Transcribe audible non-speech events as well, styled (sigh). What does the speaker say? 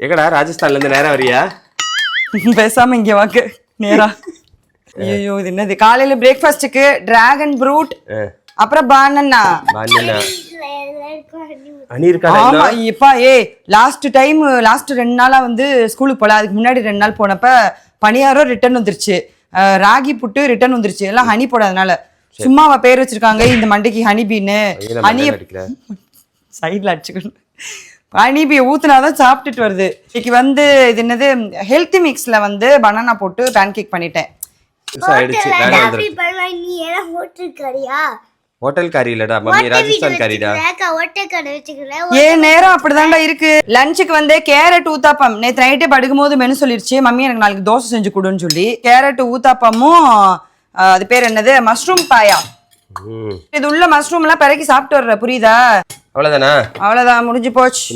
எங்கடா ராஜஸ்தான்ல இருந்து நேரா வரியா? (laughs) பேசாம இங்க வாங்க நேரா. (laughs) ஐயோ இது என்னது? காலையில பிரேக்ஃபாஸ்ட்டுக்கு டிராகன் ப்ரூட் அப்புறம் பானன்னா இருக்கா ஆமா இப்பா ஏ லாஸ்ட் டைம் லாஸ்ட் ரெண்டு நாளா வந்து ஸ்கூலுக்கு போல. அதுக்கு முன்னாடி ரெண்டு நாள் போனப்ப பணியாரம் ரிட்டர்ன் வந்துருச்சு. ராகி புட்டு ரிட்டர்ன் வந்துருச்சு. எல்லாம் ஹனி போடாதனால. சும்மா அவ பேர் வச்சிருக்காங்க இந்த மண்டைக்கு ஹனி பீன்னு ஹனி அடிக்கிற சைடில் அடிச்சுக்கணும். ஹனிபி ஊத்துனாதான் சாப்பிட்டுட்டு வருது. இன்னைக்கு வந்து இது என்னது ஹெல்த்தி மிக்ஸ்ல வந்து பனானா போட்டு பேன் கேக் பண்ணிட்டேன் ஹோட்டல் காரி இல்லடா மம்மி ராஜஸ்தான் ஏன் நேரம் அப்படிதான்டா இருக்கு. லஞ்சுக்கு வந்து கேரட் ஊத்தாப்பம். நேற்று நைட்டே படுக்கும்போது மெனு சொல்லிருச்சு. மம்மி எனக்கு நாளைக்கு தோசை செஞ்சு கொடுன்னு சொல்லி. கேரட் ஊத்தாப்பமும் அது பேர் என்னது? மஷ்ரூம் பாயா. ம் இது உள்ள மஷ்ரூம் எல்லாம் பிறக்கி சாப்பிட்டு வர்ற புரியுதா? அவ்வளோதானா அவ்வளவுதான் முடிஞ்சு போச்சு.